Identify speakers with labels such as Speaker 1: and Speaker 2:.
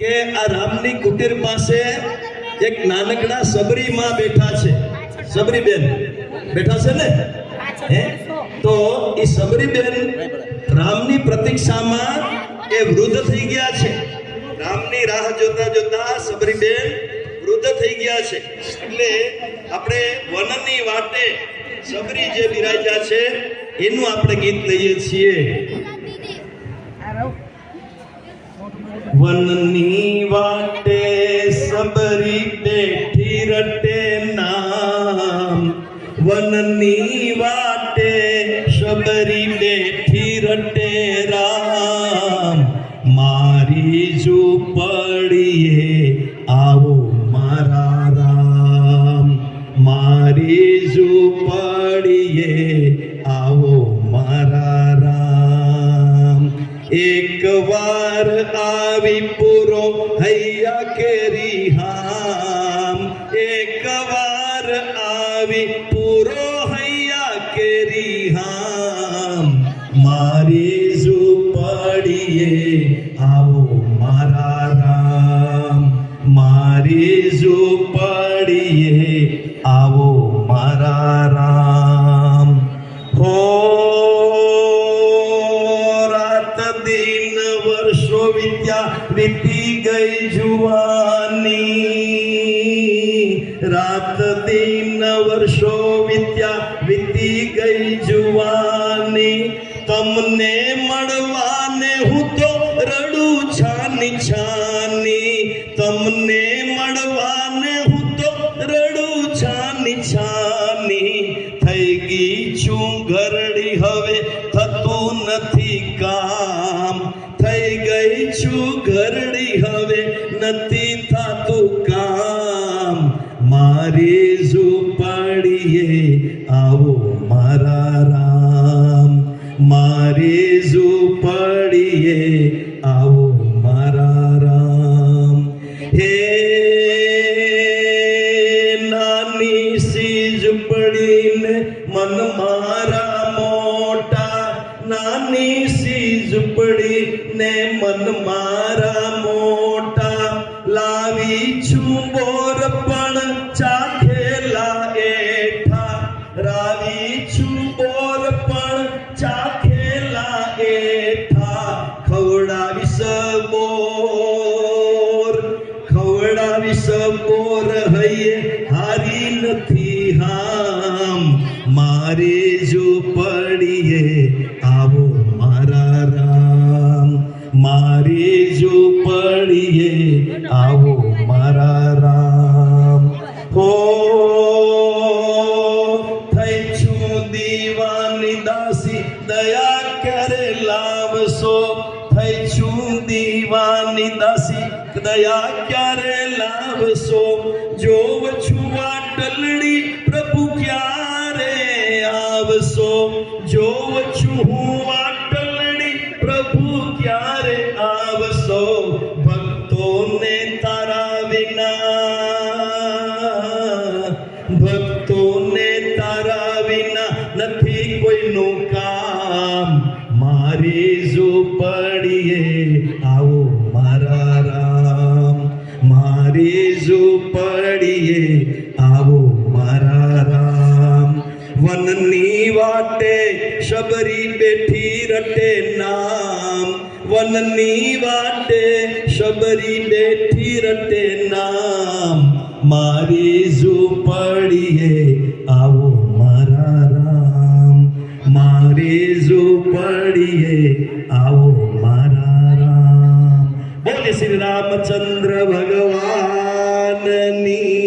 Speaker 1: કે આ રામની કુટીર પાસે એક નાનકડા સબરી માં બેઠા છે. સબરીબેન બેઠા છે ને? તો એ સબરીબેન રામની પ્રતીક્ષામાં એ વૃદ્ધ થઈ ગયા છે. રામની રાહ જોતા જોતા સબરીબેન વૃદ્ધ થઈ ગયા છે. એટલે આપણે વનની વાટે સબરી જે બિરાજ્યા છે, એનું આપણે ગીત લઈએ છીએ. વનની વાટે સબરી બેઠી રટે નામ. વનની વાટે સબરી બેઠી રટે રામ. મારી ઝૂંપડીએ આવો મારા રામ. મારી ઝૂંપડીએ આવો એક વાર આવી પૂરો હૈયા કેરી હામ. એક વાર આવી પૂરો હૈયા કેરી હામ. મારી ઝૂંપડીએ આવો મારા રામ. મારી ઝૂંપડીએ આવો મારા રામ. દિન વર્ષો વિદ્યા વીતી ગઈ જુવાની. રાત દિન વર્ષો વિદ્યા વીતી ગઈ જુવાની. તમને મળવાને હું તો રડું છાની છાની. તમને મળવાને હું તો રડું છાની છાની. થઈ ગઈ છું ઘરડી છું ઘરડી હવે નથી થતું કામ. મારી ઝૂંપડીએ આવો મારા રામ. મારી ઝૂંપડીએ આવો મારા રામ. હે નાની સીજ પડીને મન મારા મોટા નાની સીજ પડીને મન મારા મોટા લાવી છું બોર પણ ચાખેલા એઠા. રાવી છું બોર પણ ચાખેલા એઠા મારે જો પડીએ, આવો મારા રામ. હો, થઈ છું દીવાની દાસી, દયા કરે લાવશો? થઈ છું દીવાની દાસી, દયા ક્યારે લાવશો? જોવ છું વાટલડી પ્રભુ ક્યારે આવશો? જોવ છું હું વાટલડી પ્રભુ ક્યારે આવશો? ભક્તોને તારા વિના, ભક્તોને તારા વિના નથી કોઈનું કામ. મારી ઝૂંપડીએ, આવો મારા રામ. મારી ઝૂંપડીએ, આવો મારા રામ. વનની વાટે શબરી બેઠી રટે નામ, વનની વાટે શબરી બેઠી રટે નામ. મારી ઝૂંપડીએ આવો મારા રામ. મારી ઝૂંપડીએ આવો મારા રામ. બોલે શ્રી રામચંદ્ર ભગવાનની